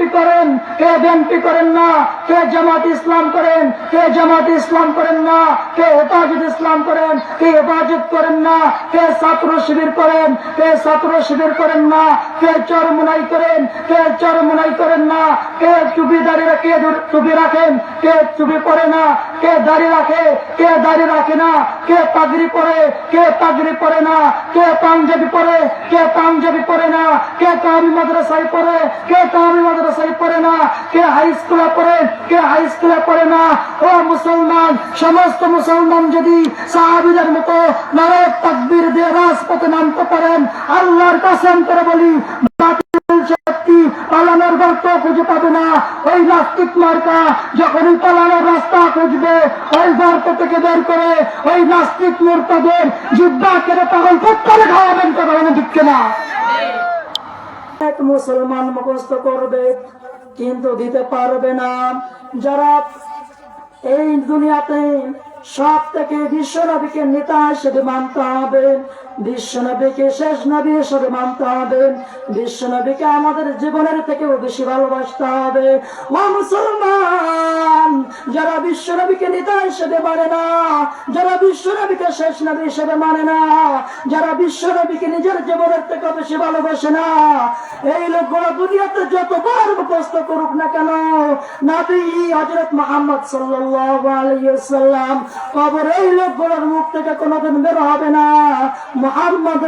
BNP করেন, কে BNP করেন না, কে জামাত ইসলাম করেন, কে জামাত ইসলাম করেন না, কে হেফাজত ইসলাম করেন, কে হেফাজত করেন না, কে ছাত্র শিবির করেন, কে ছাত্র শিবির করেন না, কে চরমুনাই করেন, কে চরমুনাই করেন না, কে চুপি দাঁড়িয়ে কে চুপি রাখেন, কে চুপি করে না কে দাড়ি রাখে, কে দাড়ি রাখে না, কে পাগড়ি পরে, কে পাগড়ি পরে না, কে পাঞ্জাবি পরে, কে পাঞ্জাবি পরে না, কে কামি মাদ্রাসায় পড়ে, কে কামি মাদ্রাসায় পড়ে না, কে হাই স্কুলে পড়ে, কে হাই স্কুলে পড়ে না। ও মুসলমান, সমস্ত মুসলমান যদি সাহাবিদের মতো নারক তাকবীর দিয়ে রাজপথে নামতে পারেন, আল্লাহর কাসম করে বলি বাতিল শক্তি পালানোর গল্প খুঁজে পাবে না। ওই নাস্তিক মার্কা যখনই পালানোর রাস্তা খুঁজবে, ওই গর্ত থেকে বের করে ওই নাস্তিক মূর্তদের জিব্বা কেটে পাগল করে খাওয়াবেন কথা বলে দিচ্ছে না এক মুসলমান মুখস্থ করবে, কিন্তু দিতে পারবে না। যারা এই দুনিয়াতে সব থেকে বিশ্ব নবীকে নেতা হিসেবে মানতে হবে। বিশ্ব নবীকে শেষ নবী হিসেবে মানতে হবে। বিশ্ব নবীকে আমাদের জীবনের থেকেও বেশি ভালোবাসতে হবে। মুসলমান, যারা বিশ্ব নবীকে নেতা হিসেবে মানে না, যারা বিশ্ব নবীকে শেষ নবী হিসেবে মানে না, যারা বিশ্ব নবীকে নিজের জীবনের থেকে বেশি ভালোবাসে না, এই লোকগুলো দুনিয়াতে যতবার মুখস্থ করুক না কেন, নবী হজরত মোহাম্মদ সাল্লাল্লাহু আলাইহি ওয়াসাল্লাম কবর এই লোকগুলোর মুখ থেকে কোনোদিন বের হবে না। মোহাম্মদ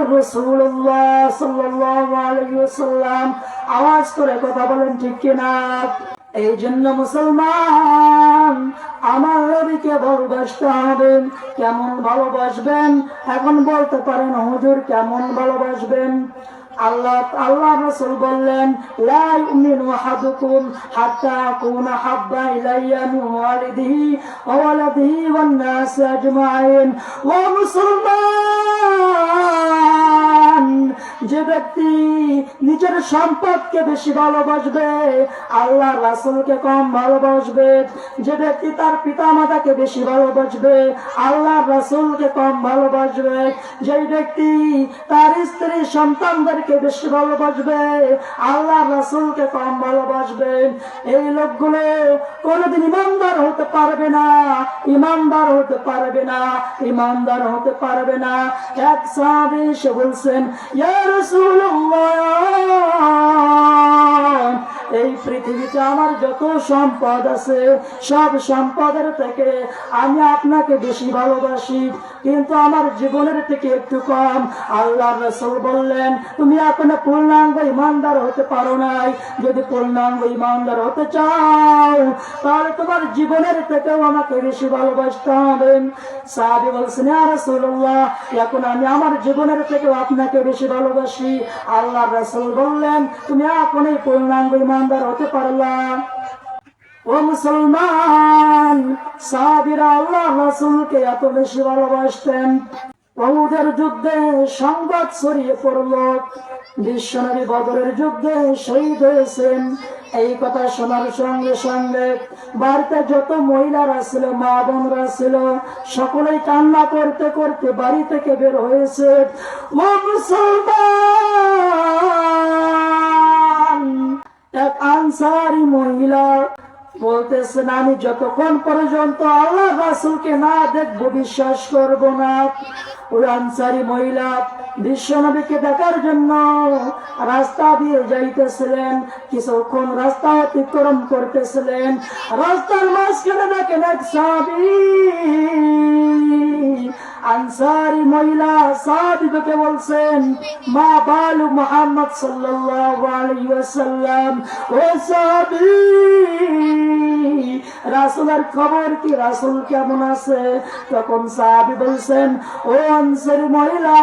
আলাইহি ওয়াসাল্লাম। আওয়াজ করে কথা বলেন ঠিক কিনা? এই জন্য মুসলমান, আমার রবিকে ভালোবাসতে হবে। কেমন ভালোবাসবেন? এখন বলতে পারেন হুজুর, কেমন ভালোবাসবেন? আল্লাহ আল্লাহ রসুল বললেন, লা ইউমিনু আহাদুকুম হাত্তা আকুনা হাব্বা ইলাইয়া মিন ওয়ালিদিহি ওয়া ওয়ালাদিহি ওয়ান নাস আজমাইন। ও মুসলমান! যে ব্যক্তি নিজের সম্পদকে বেশি ভালোবাসবে আল্লাহ রাসুলকে কম ভালোবাসবে, যে ব্যক্তি তার পিতা মাতাকে বেশি ভালোবাসবে আল্লাহ রাসুলকে কম ভালোবাসবে যে ব্যক্তি তার স্ত্রী সন্তানদেরকে বেশি ভালোবাসবে আল্লাহ রাসুলকে কম ভালোবাসবে। এই লোকগুলো কোনোদিন ইমানদার হতে পারবে না, ইমানদার হতে পারবে না, ইমানদার হতে পারবে না। এক সাহাবী এসে বলছেন ইয়া রাসূলুল্লাহ। এই পৃথিবীতে আমার যত সম্পদ আছে, সব সম্পদের থেকে আমি আপনাকে বেশি ভালোবাসি। কিন্তু আমার জীবনের থেকে একটু কম। আল্লাহ রসুল বললেন, তুমি এখনও পূর্ণাঙ্গ ইমানদার হতে পারো নাই। যদি পূর্ণাঙ্গ ইমানদার হতে চাও, তাহলে তোমার জীবনের থেকেও আমাকে বেশি ভালোবাসতে হবে। সাহাবি বলছেন, "ইয়া রাসূলুল্লাহ, এখন আমি আমার জীবনের থেকেও আপনাকে বেশি ভালোবাসি। আল্লাহ রসুল বললেন, তুমি এখনই পূর্ণাঙ্গ ইমানদার হতে পারলাম। ও মুসলমান, সাহাবিরা আল্লাহ রাসূলকে এত বেশি ভালোবাসতেন। বহুদের যুদ্ধে সংবাদ ছড়িয়ে পড়ল। বিশ্বনবী বদরের যুদ্ধে শহীদ হয়েছেন। এই কথা শোনার সঙ্গে সঙ্গে বাড়িতে যত মহিলারা ছিল, মা বোনরা ছিল, সকলেই কান্না করতে করতে বাড়ি থেকে বের হয়েছে। মুসলমান! এক আনসারি মহিলা বলতেছেন, আমি যতক্ষণ পর্যন্ত আল্লাহ রাসুলকে না দেখব, বিশ্বাস করব না। ওই আনসারি মহিলা বিশ্বনবীকে দেখার জন্য রাস্তা দিয়ে যাইতেছিলেন, কিছুক্ষণ রাস্তা অতিক্রম করতেছিলেন। রাস্তার মাঝখানে দেখেন এক সাহাবী আনসারি মহিলা সাহাবিকে বলছেন মা বালু মোহাম্মদ সাল্লাল্লাহু আলাইহি ওয়াসাল্লাম ও সাহাবী! রাসূলের খবর কি? রাসূল কেমন আছে? তখন সাহাবী বলছেন, ও আনসারি মহিলা,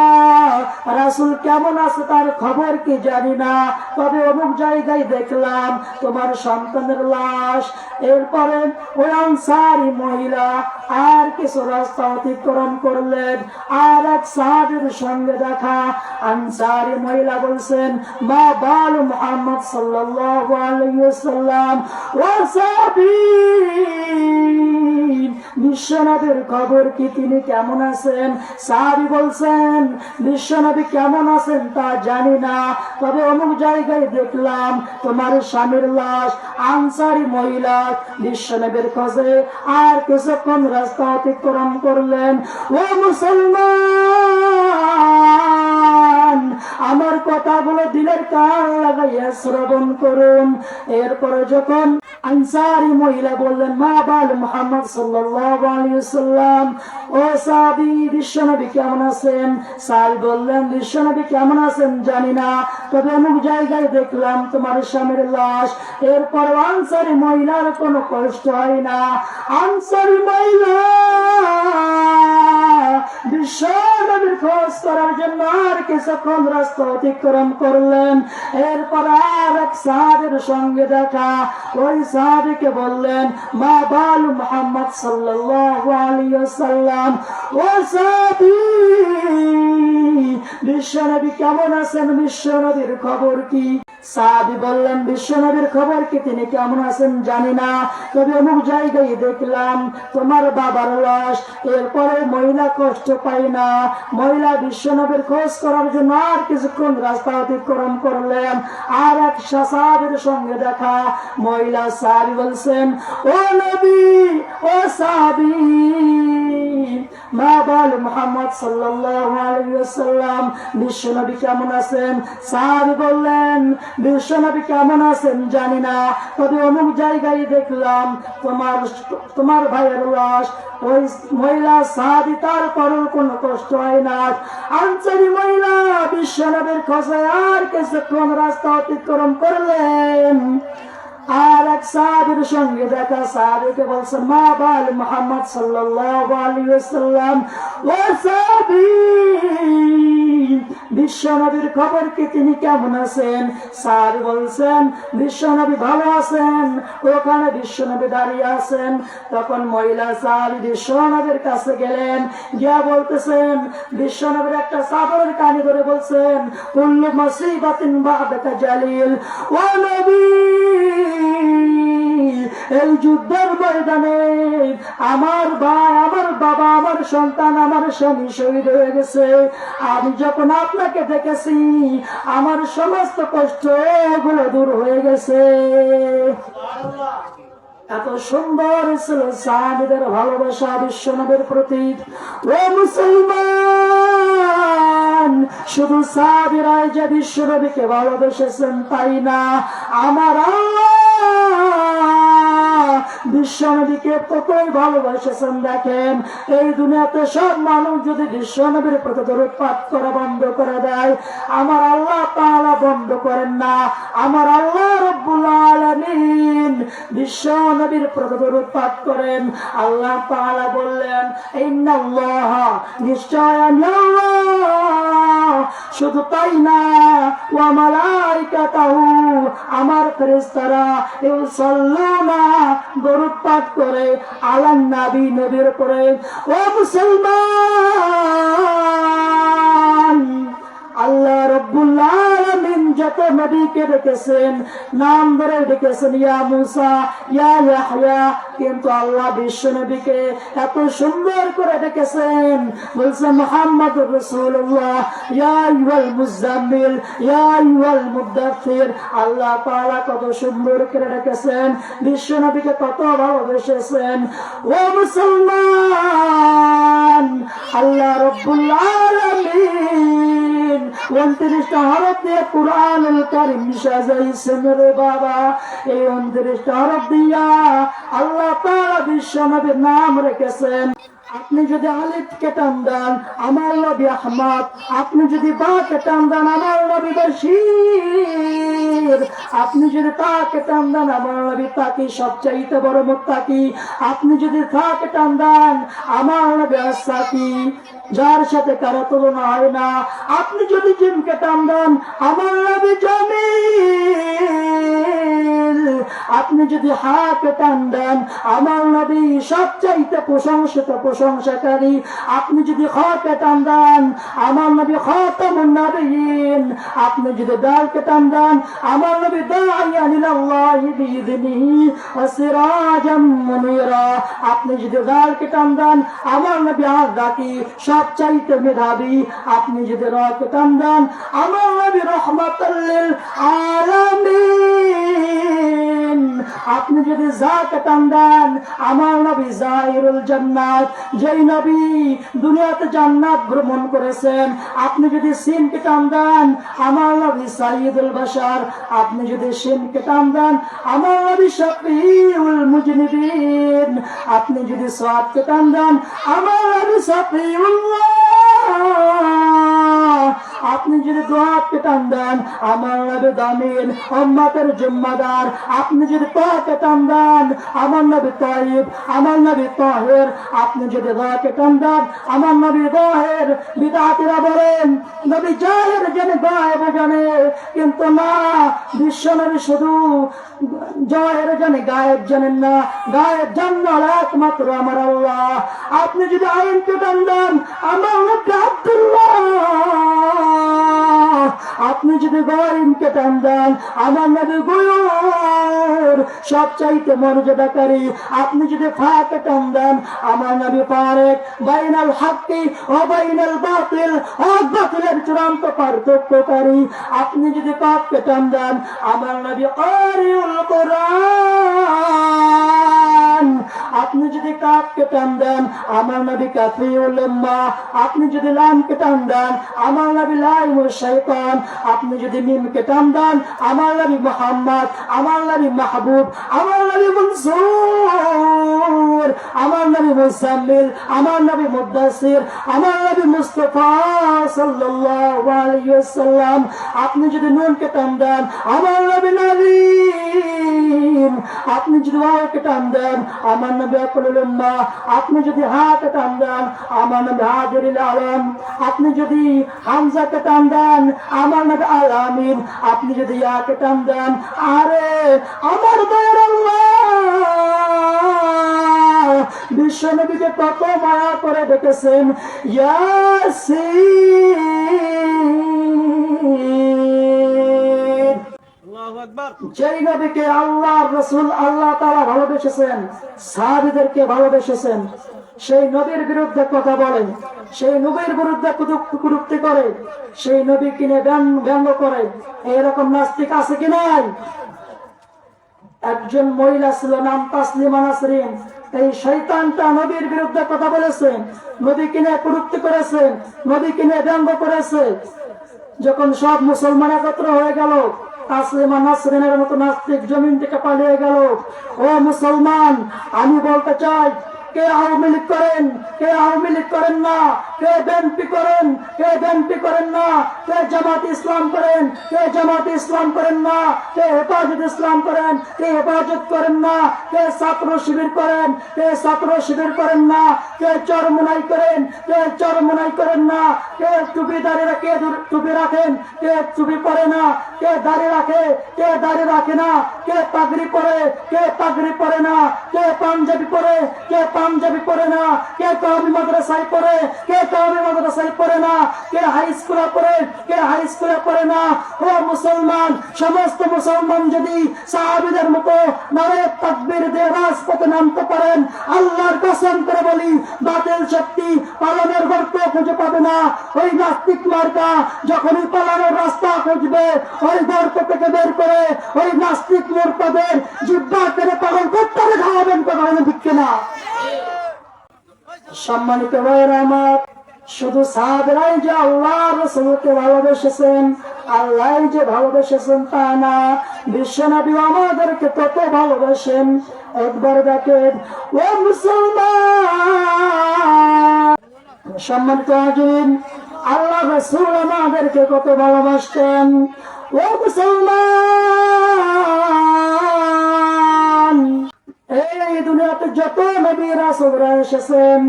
রাসূল কেমন আছে? তার খবর কি জানি না। তবে অমুক জায়গায় দেখলাম তোমার সন্তানের লাশ। এরপরে ওই আনসারি মহিলা, আর কিছু রাস্তা অতিক্রম করলেন। আর এক সাহাবির সঙ্গে দেখা, আনসারি মহিলা বলছেন, মা বাল মোহাম্মদ সাল্লাল্লাহু আলাইহি ওয়াসাল্লাম, ও সাহাবী বিশ্বনবীর খবর কি তিনি কেমন আছেন? সাহাবি বলছেন বিশ্ব বিশ্বনবী কেমন আছেন তা জানি না। তবে অমুক জায়গায় দেখলাম তোমার স্বামীর লাশ, আনসারি মহিলা। বিশ্বনবীর খোঁজে আর কিছুক্ষণ রাস্তা অতিক্রম করলেন। ও মুসলমান! আমার কথাগুলো দিলের কান লাগাইয়া শ্রবণ করুন। এরপরে যখন আনসারি মহিলা বললেন, মা বাল মোহাম্মদ ওয়াসাল্লাম, ও সাহাবী, বিশ্বনবী কেমন আছেন? সাল বললেন, বিশ্বনবী কেমন আছেন জানি না, তবে অমুক জায়গায় দেখলাম তোমার স্বামীর লাশ। এরপর আনসারি মহিলার কোনো কষ্ট হয় না। আনসারি মহিলা বিশ্বনবীর খোঁজ করার জন্য আর রাস্তা অতিক্রম করলেন। এরপর আর এক সাহাবের সঙ্গে দেখা। ওই সাহাবিকে বললেন, মা বাল মোহাম্মদ সাল্লাল্লাহু আলাইহি ওয়াসাল্লাম, ও বিশ্বনবী কেমন আছেন? বিশ্বনবীর খবর কি? সাহাবি বললেন, বিশ্বনবীর খবর কি? তিনি কেমন আছেন জানি না। তবে অমুক জায়গায় দেখলাম, তোমার বাবার লাশ। এরপরে মহিলা কষ্ট পাই না। মহিলা বিশ্বনবীর খোঁজ করার জন্য আর কিছুক্ষণ রাস্তা অতিক্রম করলেন। আর এক সাহাবের সঙ্গে দেখা, মহিলা সাহাবি বলছেন, ও নবী, ও সাহাবি, মা বল মোহাম্মদ সাল্লাল্লাহু আলাইহি ওয়াসাল্লাম, বিশ্বনবী কেমন আছেন? সাহাবী বললেন বিশ্বনবী কেমন আছেন জানি না, তবে অমুক জায়গায় দেখলাম তোমার তোমার ভাইয়ের লাশ। ওই মহিলা সাহাবী, তারপরও কোনো কষ্ট হয় না। আনসারি মহিলা বিশ্বনবীর খোঁজে আর কিছুক্ষণ রাস্তা অতিক্রম করলেন। আর এক সাহাবির সঙ্গে দেখা, সাহাবিকে বলছেন মা বাল মোহাম্মদ সাল্লাল্লাহু আলাইহি ওয়াসাল্লাম, ও সাহাবী বিশ্বনবীর খবর কি তিনি কেমন আছেন? স্যার বলছেন, বিশ্বনবী ভালো আছেন। ওখানে বিশ্বনবী দাঁড়িয়ে আছেন। তখন মহিলা স্যার বিশ্বনবীর কাছে গেলেন, গিয়া বলতেছেন, বিশ্বনবীর একটা চাদরের কানি ধরে বলছেন, কুল্লু মুসিবাতিন বাদাকা জালিল। ও নবী! এই যুদ্ধের ময়দানে আমার ভাই আমার বাবা, আমার সন্তান, আমার স্বামী শহীদ হয়ে গেছে। আমি যখন আপনাকে দেখেছি, আমার সমস্ত কষ্টগুলো দূর হয়ে গেছে। এত সুন্দর ছিল সাহাবিদের ভালোবাসা বিশ্বনবের প্রতি ও মুসলমান, শুধু সাহাবিরাই যে বিশ্বনবীকে ভালোবেসেছেন, তাই না? আমার আল্লাহ বিশ্বনবীকে কতই ভালোবাসেছেন দেখেন, এই দুনিয়াতে সব মানুষ যদি বিশ্বনবীর প্রতি দরুৎপাত করা বন্ধ করে দেয়, আমার আল্লাহ তাআলা বন্ধ করেন না। আমার আল্লাহ রব্বুল আলামিন বিশ্বনবীর প্রতি দরুৎপাত করেন। আল্লাহ তাআলা বললেন, ইন্নাল্লাহ নিশ্চয় আমি আল্লাহ। শুধু তাই না, ওয়া মালাইকাতাহু, আমার ফেরেশতারা ইউসাল্লুনা পাঠ করে আলান নাবি নবীর উপরে। ও মুসলমান! আল্লাহ রব্বুল আলামিন যত নবীকে ডেকেছেন, নাম ধরে ডেকেছেন, ইয়া মুসা, ইয়া ইয়াহইয়া, কিন্তু আল্লাহ বিশ্ব নবীকে এত সুন্দর করে ডেকেছেন। বলছেন মুহাম্মদ রাসূলুল্লাহ, ইয়া আইয়ুহাল মুজাম্মিল ইয়া আইয়ুহাল মুদাথির আল্লাহ তাআলা কত সুন্দর করে ডেকেছেন, বিশ্ব নবীকে কত ভালোবেসেছেন। ও মুসলমান, আল্লাহ রব্বুল আলামিন উনত্রিশটা হরফ দিয়ে কোরআন করিম সাজাইছেন রে বাবা। এই উনত্রিশটা হরফ দিয়া আল্লাহ তারা বিশ্ব নবীর নাম রেখেছেন। আপনি যদি আলিফকে টান দেন, আমার নবী আহমদ, আপনি যদি বাকে টান দেন, আমার নবী বশির। আপনি যদি তাকে টান দেন, আমার নবী তাকে সবচাইতে বড় মুত্তাকি। আপনি যদি তাকে টান দেন, আমার নবী আসাকি যার সাথে কারও তুলনা হয় না। আপনি যদি জিমকে টান দেন, আমার নবী জমিল আপনি যদি হাত টান দেন, আমার নবী সবচাইতে প্রশংসিত প্রশংসাকারী। আপনি যদি খকে টান দেন, আমার নবী হত নবীন আপনি যদি দলকে টান দেন, আমার নবী দাইয়ানিল আল্লাহ বিইذنহি মুনিরা। আপনি যদি দালকে টান দেন, আমার নবী সব চাইতে মেধাবী। আপনি যদি রকে টান দেন, আমার নবী রহমাতুল লিল আপনি যদি জাকে টান দেন, আমার নবী জাহিরুল জান্নাত, যেই নবী দুনিয়াতে জান্নাত ভ্রমণ করেছেন, আপনি যদি সিনকে টান দেন, আমার নবী সাইদুল বাশার, আপনি যদি সিনকে টান দেন, আমার নবী শফিউল মুজনিবিন, আপনি যদি সাদকে টান দেন, আমার নবী শফিউল্লাহ। আপনি যদি দোয়াকে টান দেন, আমার নবী দামিন, উম্মতের জিম্মাদার, আপনি যদি তাকে টান দেন, আমার নবী তাইব, আমার নবী তাহের, আপনি যদি দোয়াকে টান দেন, আমার নবী দাহের বিদাতিরা বলেন, নবী জাহের জেনে গায়েব জানে কিন্তু না, বিশ্ব নবী শুধু জয়ের জানে গায়েব জানেন না, গায়েব জান্নার একমাত্র আমার আল্লাহ। আপনি যদি আইনকে টান দেন, আমার নবী আব্দুল্লাহ। আপনি যদি গরিমকে টান দেন, আমার নবী গুয়ুর সব চাইতে মর্যাদাকারী। আপনি যদি ফাঁকে টান দেন, আমার নবী পারেক বাইনাল হাক্কি ও বাইনাল বাতিল হক বাতিলের চূড়ান্ত পার্থক্যকারী। আপনি যদি কাপকে টান দেন, আমার নবী কারিউল কোরআন। আপনি যদি কাপকে টান দেন, আমার নবী কাফিউল উম্মাহ আপনি যদি লামকে টান দেন, আমার নবী লাইমুল শাইতান। আপনি যদি মিমকে টান দেন, আমার নবী মোহাম্মদ, আমার নবী মাহবুব, আমার নবী মনসুর, আমার নবী মুসাম্মিল আমার নবী মুদাসির আমার নবী মুস্তফা সাল্লাল্লাহু আলাইহি ওয়াসাল্লাম। আপনি যদি নুনকে টান দেন, আমার নবী। নবীন আপনি যদি ওয়াওকে টান দেন, আমার নবী আকুলুল উম্মাহ আপনি যদি হাতে টান দেন, আমার নবী হাজিরুল আলম। আপনি যদি হামজাকে টান দেন, আমার নবী আল আপনি যদি ইয়াকে টান দেন, আরে, আমার দয়ার আল্লাহ। নবীকে কত মায়া করে দেখেছেন ইয়াসিন। যেই নবীকে আল্লাহ, রসুল, আল্লাহ তারা ভালোবেসেছেন, সাহাবিদেরকে ভালোবেসেছেন, সেই নবীর বিরুদ্ধে কথা বলে, সেই নবীর বিরুদ্ধে কুরুক্তি করে, সেই নবী কিনে ব্যঙ্গ করে, এরকম নাস্তিক আছে কি নাই? একজন মহিলা ছিল নাম তাসলিমা নাসরিন, এই শৈতানটা নবীর বিরুদ্ধে কথা বলেছে, নবী কিনে কুরুক্তি করেছে, নবী কিনে ব্যঙ্গ করেছে। যখন সব মুসলমান একত্র হয়ে গেল তাসলিমা নাসরিনের মতো নাস্তিক জমিন থেকে পালিয়ে গেল। ও মুসলমান আমি বলতে চাই কে আওয়ামী লীগ করেন? কে আওয়ামী লীগ করেন না? কে বিএনপি করেন? কে বিএনপি করেন না? কে জামাত ইসলাম করেন? কে জামাত ইসলাম করেন না? কে হেফাজত ইসলাম করেন? কে হেফাজত করেন না? কে ছাত্র শিবির করেন? কে ছাত্র শিবির করেন না? কে চরমুনাই করেন? কে চরমুনাই করেন না? কে টুপি দাঁড়িয়ে কে টুপি রাখেন? কে টুপি পরে না? কে দাড়ি রাখে? কে দাড়ি রাখে না? কে পাগড়ি পরে? কে পাগড়ি পরে না? কে পাঞ্জাবি পরে? কে পাঞ্জাবি পরে না কে কবি মাদ্রাসায় পড়ে কে কবি মাদ্রাসায় পড়ে না কে হাই স্কুলে পড়ে কে হাই স্কুলে পড়ে না। ও মুসলমান, সমস্ত মুসলমান যদি সাহাবিদের মতো নারে তাকবীর দিয়ে রাজপথে নামতে পারেন, আল্লাহর কসম করে বলি, বাতিল শক্তি পালনের গল্প খুঁজে পাবে না। ওই নাস্তিক মার্কা যখনই পালানোর রাস্তা খুঁজবে, ওই গর্ত থেকে বের করে ওই নাস্তিক মোর্তাদের জিব্বা করে পাগল করতে হবে খাওয়াবেন কথা দিচ্ছে না সম্মানিত ভাইয়ের আমার, শুধু সাহাবেরাই যে আল্লাহ রসুলকে ভালোবেসেছেন আল্লাহ যে ভালোবেসেছেন তা না, বিশ্বনবী আমাদেরকে তত ভালোবাসেন একবার দেখেন ও মুসলমান! সম্মানিত আজিন আল্লাহ রসুল আমাদেরকে কত ভালোবাসতেন। ও মুসলমান! এই দুনিয়াতে যত নবী রাসূলরা এসেছেন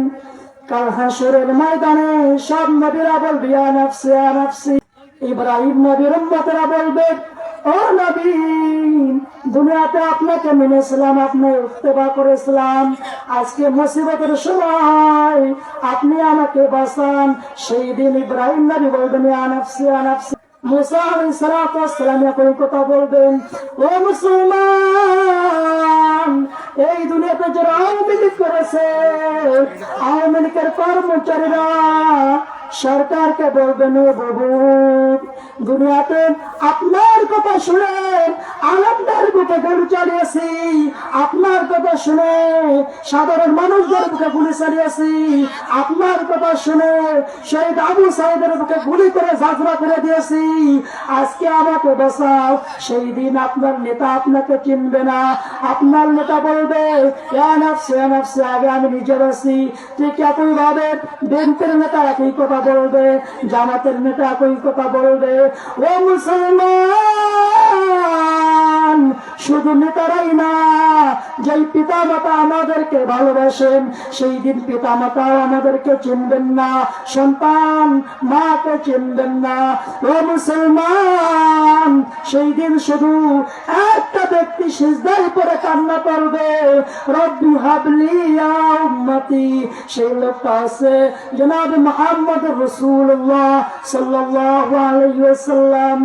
কাল হাসরের ময়দানে সব নবীরা বলবে, ইয়া নাফসি ইয়া নাফসি। ইব্রাহিম নবীর উম্মতেরা বলবে, ও নবী, দুনিয়াতে আপনাকে মেনেছিলাম, আপনি ইত্তেবা করেছিলাম। আজকে মুসিবতের সময় আপনি আমাকে বাঁচান। সেই দিন ইব্রাহিম নবী বলবেন, ইয়া নাফসি ইয়া নাফসি। মুসা আলাইসালাম এখন কথা বলবেন, ও মুসলমান, এই দুনিয়াতে যারা আওয়ামী লীগ করেছে, আওয়ামী লীগের কর্মচারীরা সরকারকে বলবেন, ও বাবু দুনিয়াতে আপনার কথা শুনে আনন্দের বুকে গরু চালিয়েছি। আপনার কথা শুনে সাধারণ মানুষদের বুকে গুলি চালিয়েছি। আপনার কথা শুনে শহীদ আবু সাহেবের বুকে গুলি করে ঝাঁঝরা করে দিয়েছি। আজকে আমাকে বাঁচাও সেই দিন আপনার নেতা আপনাকে চিনবে না। আপনার নেতা বলবে "ইয়া নাফসি, ইয়া আগে আমি নিজে বাঁচি। ঠিক একই ভাবে বিএনপির নেতা একই কথা বলবে? জামাতের নেতা একই কথা বলবে? ও মুসলমান! শুধু নেতারাই না, যেই পিতা মাতা আমাদেরকে ভালোবাসেন, সেই দিন পিতা মাতাও আমাদেরকে চিনবেন না। সন্তান, মাকে চিনবেন না। ও মুসলমান, সেই দিন শুধু একটা ব্যক্তি সিজদায় পরে কান্না করবে, রব্বি হাবলি উম্মতি। সেই লোকটা আছে জনাব মোহাম্মদ রসুল্লাহ সাল্লাল্লাহু আলাইহি ওয়াসাল্লাম।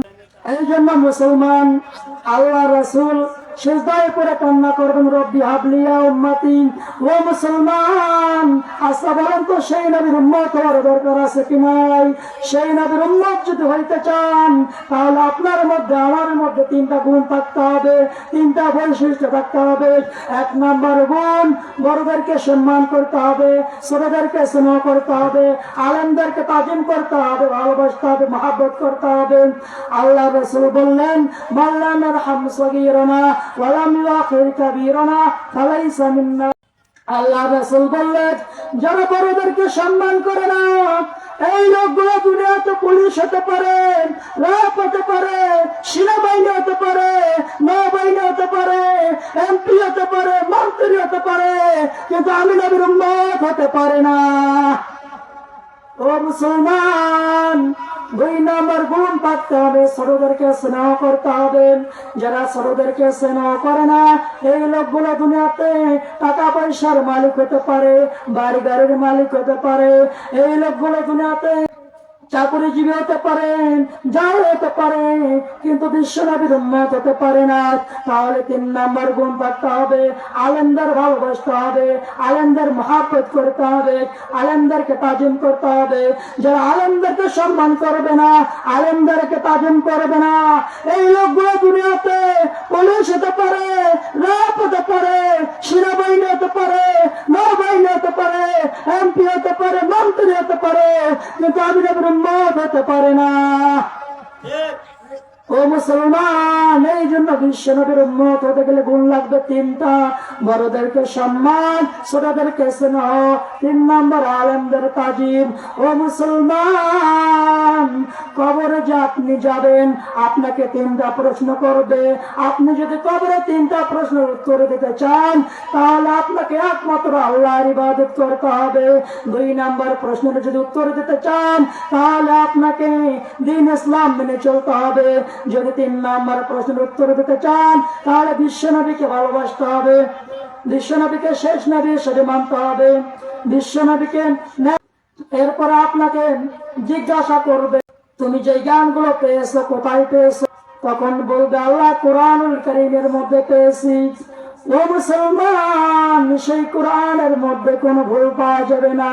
এই জন্য মুসলমান আল্লাহ রসুল সেজদায় পরে কান্না করবেন রব্বি হাবলিয়া উম্মতি। ও মুসলমান আচ্ছা বলেন তো, সেই নবীর উম্মত হওয়ার দরকার আছে কি নাই? সেই নবীর উম্মত যদি হইতে চান, তাহলে আপনার মধ্যে, আমার মধ্যে তিনটা গুণ থাকতে হবে, তিনটা বৈশিষ্ট্য থাকতে হবে। এক নাম্বার গুণ, বড়দেরকে সম্মান করতে হবে, ছোটদেরকে স্নেহ করতে হবে, আলেমদেরকে তাজিম করতে হবে, ভালোবাসতে হবে, মহাব্বত করতে হবে। আল্লাহ রসুল বললেন, মাল্লানার হাম সগীরনা ওয়ালাম ইউআখির কাবীরনা ফালাইসা মিন্না। আল্লাহ রসুল বললেন, যারা বড়দেরকে সম্মান করে না, এই লোকগুলো দুনিয়াতে পুলিশ হতে পারে, র্যাব হতে পারে, সেনাবাহিনী হতে পারে, নৌবাহিনী হতে পারে, এমপি হতে পারে, মন্ত্রী হতে পারে, কিন্তু আমি নবীর উম্মত হতে পারে না। ও মুসলমান দুই নম্বর গুণ থাকতে হবে ছোটদেরকে স্নেহ করতে হবে। যারা ছোটদেরকে স্নেহ করে না, এই লোকগুলো দুনিয়াতে টাকা পয়সার মালিক হতে পারে বাড়ি গাড়ির মালিক হতে পারে। এই লোকগুলো দুনিয়াতে চাকরিজীবী হতে পারেন যাও হতে পারে, কিন্তু বিশ্বনবীর উন্মত হতে পারে না। তাহলে তিন নাম্বার গুণ থাকতে হবে, আলেমদের ভালোবাসতে হবে, আলেমদের মহাপত করতে হবে, আলেমদেরকে তাজিম করতে হবে। যারা আলেমদেরকে সম্মান করবে না, আলেমদেরকে তাজিম করবে না। এই লোকগুলো দুনিয়াতে পুলিশ হতে পারে, র্যাব হতে পারে, সেনাবাহিনী হতে পারে, নৌবাহিনী হতে পারে, এমপি হতে পারে, মন্ত্রী হতে পারে, কিন্তু আমি উম্মত হতে পারে না। ও মুসলমান, এই জন্য বিশ্ব নবীর উম্মত হতে গেলে গুণ লাগবে তিনটা। বড়দেরকে সম্মান, ছোটদেরকে স্নেহ, তিন নম্বর আলেমদের তাজিম। ও মুসলমান, কবরে যে আপনি যাবেন, আপনাকে তিনটা প্রশ্ন করবে। আপনি যদি কবরে তিনটা প্রশ্নের উত্তর দিতে চান, তাহলে আপনাকে একমাত্র আল্লাহর ইবাদত করতে হবে। দুই নাম্বার প্রশ্নের যদি উত্তর দিতে চান, তাহলে আপনাকে দিন ইসলাম মেনে চলতে হবে। যদি তিন নাম্বার প্রশ্নের উত্তর দিতে চান, তাহলে বিশ্বনবীকে ভালোবাসতে হবে। বিশ্বনবীকে শেষ নবী সেটি মানতে হবে। বিশ্বনবীকে নবীকে এরপর আপনাকে জিজ্ঞাসা করবে, তুমি যে জ্ঞানগুলো পেয়েছ, কোথায় পেয়েছ? তখন বলবে, আল্লাহ কোরআন করিমের মধ্যে পেয়েছি। ও মুসলমান, সেই কোরআনের মধ্যে কোনো ভুল পাওয়া যাবে না।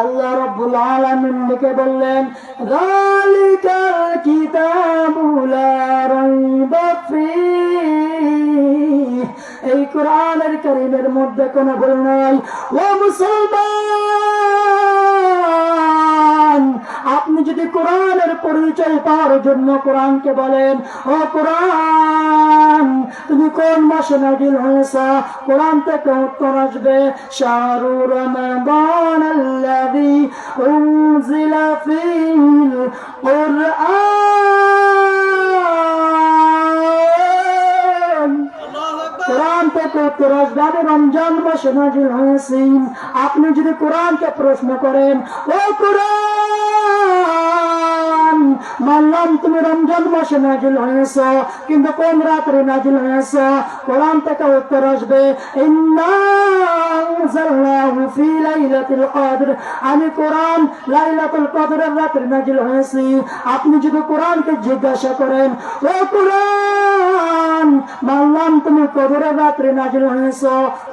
আল্লাহ রব্বুল আলামিন লিখে বললেন, যালিকাল কিতাবুল রাইবা এই কোরআনের করিমের মধ্যে কোনো ভুল নাই। ও মুসলমান আপনি যদি কোরআনের পরিচয় পাওয়ার জন্য কোরআনকে বলেন ও কোরআন তুমি কোন মাসে নাজিল হয়েছ? কোরআন থেকে উত্তর আসবে শাহরু রমাদান আল্লাযী উনজিলা ফীহিল কুরআন। কোরআন থেকে উত্তর আসবে আমি রমজান মাসে নাজিল হয়েছি। আপনি যদি কোরআনকে প্রশ্ন করেন ও কোরআন মানলাম তুমি রমজান মাসে নাজিল হয়েছ, কিন্তু কোন রাত্রে নাজিল হয়েছ? কোরআন থেকে উত্তর আসবে, ইন্না ফি লাইলাতুল কদর আমি কোরআন লাইলাতুল কদরের রাত্রে নাজিল হয়েছি। আপনি যদি কোরআনকে জিজ্ঞাসা করেন, ও কোরআন, মানলাম তুমি কবরের রাত্রে নাজিল হয়েছ,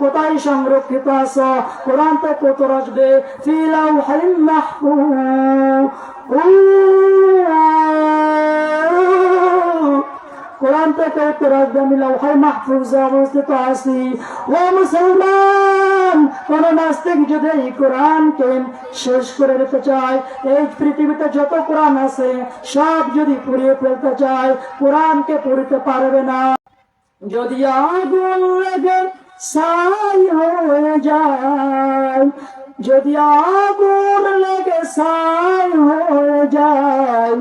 কোথায় সংরক্ষিত আছো? কোরআন তো কত আসবে। ফিলাউ হালিম কোরআন উত্তর আসবে আমি লৌহাই মাহফুজে অবস্থিত আছি। ও মুসলমান, কোন নাস্তিক যদি এই কোরআনকে শেষ করে দিতে চায়, এই পৃথিবীতে যত কোরআন আছে, সব যদি পুড়িয়ে ফেলতে চায়, কোরআনকে পড়িতে পারবে না। যদি আগুন লেগে ছাই হয়ে যায় যদি আগুন লেগে ছাই হয়ে যায়,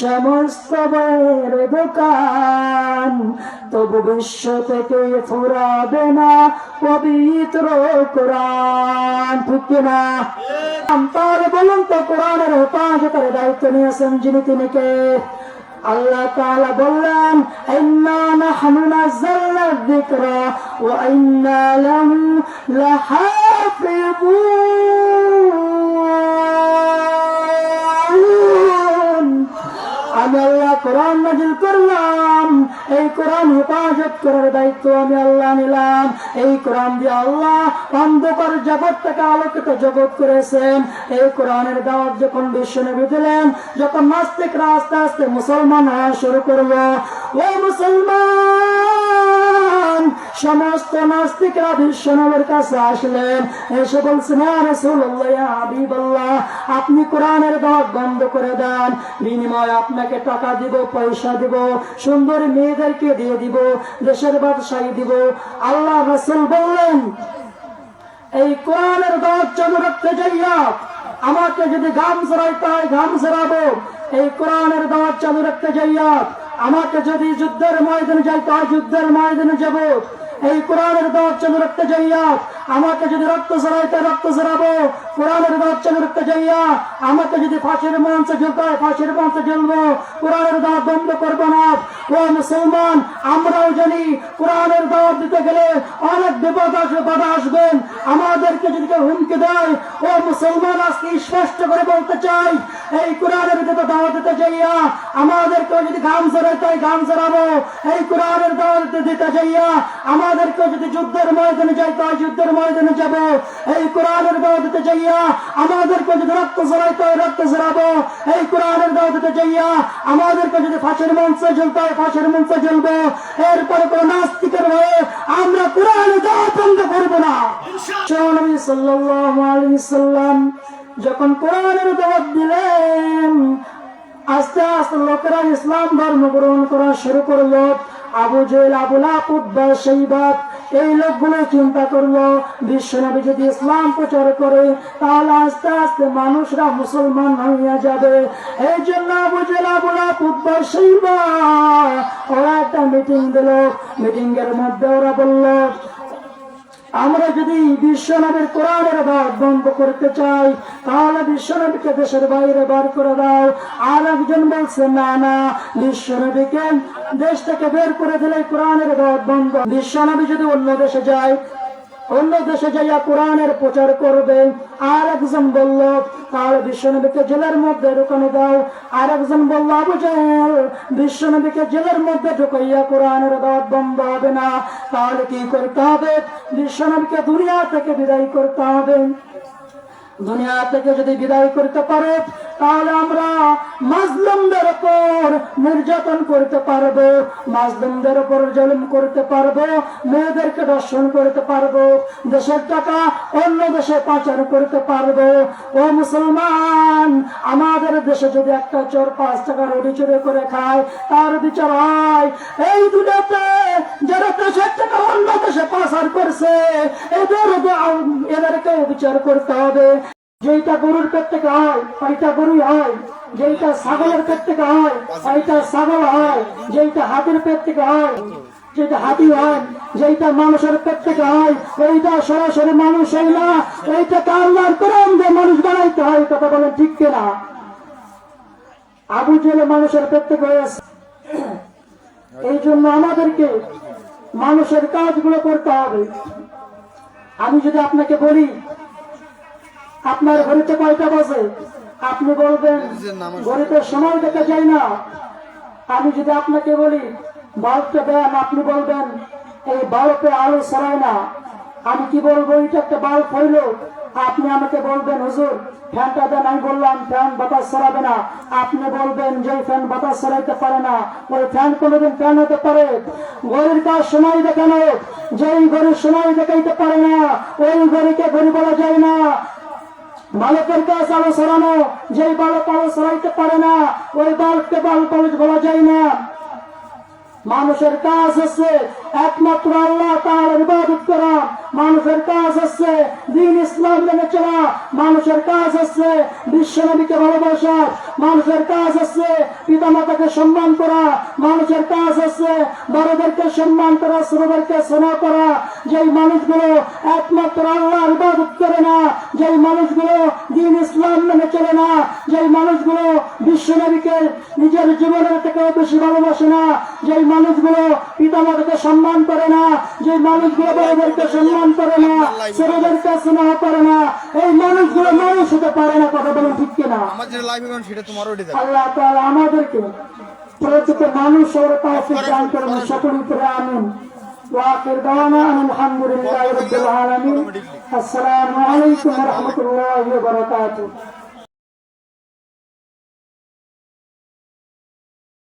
সমস্ত বইয়ের দোকান তবু বিশ্ব থেকে ফুরাবে না পবিত্র কোরআন, ঠিক কিনা তাহলে বলুন তো কোরআনের হেফাজতের দায়িত্ব নিয়েছেন যিনি, তিনি কে? আল্লাহ তাআলা বললেন ইন্না নাহনু নাযালনা যিকরা ওয়া ইন্না লাহু লাহাফিজুন আমি আল্লাহ কোরআন নাজিল করলাম। এই কোরআন হেফাজত করার দায়িত্ব আমি আল্লাহ নিলাম। এই কোরআন দিয়ে আল্লাহ অন্ধকার জগৎ থেকে আলোকিত জগৎ করেছেন। এই কোরআনের দাওয়াত যখন বিশ্ব নবী দিলেন যখন নাস্তিকরা আস্তে আস্তে মুসলমান হওয়া শুরু করল ওই মুসলমান সমস্ত নাস্তিকরা বিশ্ব নবীর কাছে আসলেন। এসে বলছেন "ইয়া রাসূলুল্লাহ, ইয়া হাবিবাল্লাহ, আপনি কোরআনের দাওয়াত বন্ধ করে দেন। বিনিময়ে আপনাকে টাকা দিব পয়সা দিব, সুন্দর মেয়েদেরকে দিয়ে দিব, দেশের বাদশাহী দিব। আল্লাহ রাসুল বললেন, এই কোরআনের দশ জন রাখতে যাইয়া আমাকে যদি ঘাম জড়াইতে হয় ঘাম জড়াবো এই কোরআনের দাওয়াত চালু রাখতে যাইয়া আমাকে যদি যুদ্ধের ময়দানে যাই হয় যুদ্ধের ময়দানে যাব। এই কোরআনের দাওয়াত চালু রাখতে যাইয়া, আমাকে যদি রক্ত জড়াইতে রক্ত জড়াবো কোরআনের দাওয়াত চালু রাখতে যাইয়া, আমাকে যদি ফাঁসির মঞ্চে ঝুলতে ফাঁসির মঞ্চে ঝুলবো। কোরআনের দাওয়াত বন্ধ করব না। ও মুসলমান, আমরাও জানি কোরআনের দাওয়াত দিতে গেলে অনেক বিপদ আসবে, বাধা আসবেন আমাদেরকে যদি কেউ হুমকি দেয়, ও মুসলমান, আজকে স্পষ্ট করে বলতে চাই এই কোরআনের দিতে দাওয়াত দিতে যাইয়া আমাদেরকে যদি ঘাম হয় ঘাম জড়াবো। এই কোরআনের দাওয়াত দিতে যাইয়া আমাদেরকে যদি যুদ্ধের ময়দানে যাইতে হয় যুদ্ধের ময়দানে যাব। এই কোরআনের দাওয়াত দিতে যাইয়া আমাদেরকে যদি রক্ত জড়াইতে হয় রক্ত জড়াবো। এই কোরআনের দাওয়াত দিতে যাইয়া আমাদেরকে যদি ফাঁসির মঞ্চে জ্বলতে হয় ফাঁসির মঞ্চে জ্বলবো। এরপরে কোন নাস্তিকের ভয়ে আমরা কোরআনের দাওয়াত বন্ধ করব না। নবী সাল্লাল্লাহু আলাইহি সাল্লাম যখন কোরআনের দাওয়াত দিলেন, আস্তে আস্তে লোকেরা ইসলাম ধর্ম গ্রহণ করা শুরু করল। আবু জেল আবুলা উদ্বা সেইবাদ এই লোকগুলো চিন্তা করল, বিশ্বনবী যদি ইসলাম প্রচার করে, তাহলে আস্তে আস্তে মানুষরা মুসলমান হইয়া যাবে। এই জন্য আবু জেল আবুলা উদ্বা সেইবা ওরা একটা মিটিং দিল। মিটিং এর মধ্যে ওরা বলল আমরা যদি বিশ্বনবীর কোরআনের বাদ বন্ধ করতে চাই, তাহলে বিশ্বনবীকে দেশের বাইরে বার করে দাও। আর একজন বলছে, না না, বিশ্বনবীকে দেশ থেকে বের করে দিলে কোরআনের বাদ বন্ধ বিশ্বনবী যদি অন্য দেশে যায় অন্য দেশে যাইয়া কোরআনের প্রচার করবে। আর একজন বলল তাহলে বিশ্বনবীকে জেলের মধ্যে ঢুকানো দাও। আর একজন বলল, আবু জাহেল, বিশ্বনবীকে জেলের মধ্যে ঢুকাইয়া কোরআনের দাওয়াত বন্ধ হবে না। তাহলে কি করতে হবে? বিশ্বনবীকে দুনিয়া থেকে বিদায় করতে হবে। দুনিয়া থেকে যদি বিদায় করতে পারে তাহলে আমরা মাজলুমদের উপর নির্যাতন করতে পারব, মাজলুমদের উপর জলম করতে পারব, মেয়েদেরকে দর্শন করতে পারব, দেশের টাকা অন্য দেশে পাচার করতে পারব। ও মুসলমান, আমাদের দেশে যদি একটা চোর পাঁচ টাকা রুটি চুরি করে খায়, তার বিচার হয়। এই দুনিয়াতে যারা দেশের টাকা অন্য দেশে পাচার করছে, এদের এদেরকে বিচার করতে হবে। যেটা গরুর পেট থেকে হয় ওইটা গরুই হয়। যেটা ছাগলের পেট থেকে হয় ওইটা ছাগল হয়। যেটা হাতির পেট থেকে হয় যেটা হাতি হয় যেটা মানুষের পেট থেকে হয় ওইটা সরাসরি মানুষ হয় না। ওইটাকে আল্লাহর কোরআন দিয়ে মানুষ বানাইতে হয় কথা বলেন ঠিক কিনা? আবু জেলে মানুষের পেট থেকে হয়েছে। এই জন্য আমাদেরকে মানুষের কাজগুলো করতে হবে। আমি যদি আপনাকে বলি আপনার ঘড়িতে কয়টা বাজে? আপনি বলবেন ঘড়িতে সময় দেখা যায় না। আমি যদি আপনাকে বলি বাল্বটা দেন আপনি বলবেন এই বাল্বে আলো ছড়ায় না। আমি কি বলব এটা একটা বাল্ব হইল। আপনি আমাকে বলবেন হুজুর ফ্যানটা দেন। আমি বললাম ফ্যান বাতাস ছড়াবে না। আপনি বলবেন যে ফ্যান বাতাস ছড়াইতে পারে না ওই ফ্যান কোনোদিন ফ্যান হতে পারে। ঘড়ির কাজ সময় দেখানো যেই ঘড়ির সময় দেখাইতে পারে না ওই ঘড়িকে ঘড়ি বলা যায় না। বালকের কাছে আলো সরানো, যেই বালক আলো সরাইতে পারে না, ওই বালককে বাল কলেজ বলা যায় না। মানুষের কাজ হচ্ছে একমাত্র আল্লাহ তার ইবাদত করা মানুষের কাজ হচ্ছে দিন ইসলাম মেনে চলা, মানুষের কাজ হচ্ছে বিশ্ব নবীকে ভালোবাসা, মানুষের কাজ হচ্ছে পিতা মাতাকে সম্মান করা, মানুষের কাজ হচ্ছে বড়দেরকে সম্মান করা, ছোটদেরকে স্নেহ করা। যেই মানুষগুলো একমাত্র আল্লাহর ইবাদত করে না, যেই মানুষগুলো দিন ইসলাম মেনে চলে না, যেই মানুষগুলো বিশ্ব নবীকে নিজের জীবনের থেকে বেশি ভালোবাসে না, যেই মানুষগুলো পিতা মাতাকে সম্মান করে না যে মানুষগুলো বড়দেরকে সম্মান করে না ছোটদেরকে স্নেহ করে না এই মানুষগুলো মানুষ হতে পারে না কথা বলুন ঠিক কিনা? আল্লাহ তাআলা আমাদেরকে প্রকৃত মানুষ ওর তৌফিক দান করুন সকল উপরে আমিন। দাওয়ানা আলহামদুলিল্লাহি রাব্বিল আলামিন। আসসালামু আলাইকুম ওয়া রাহমাতুল্লাহি ওয়া বারাকাতুহু।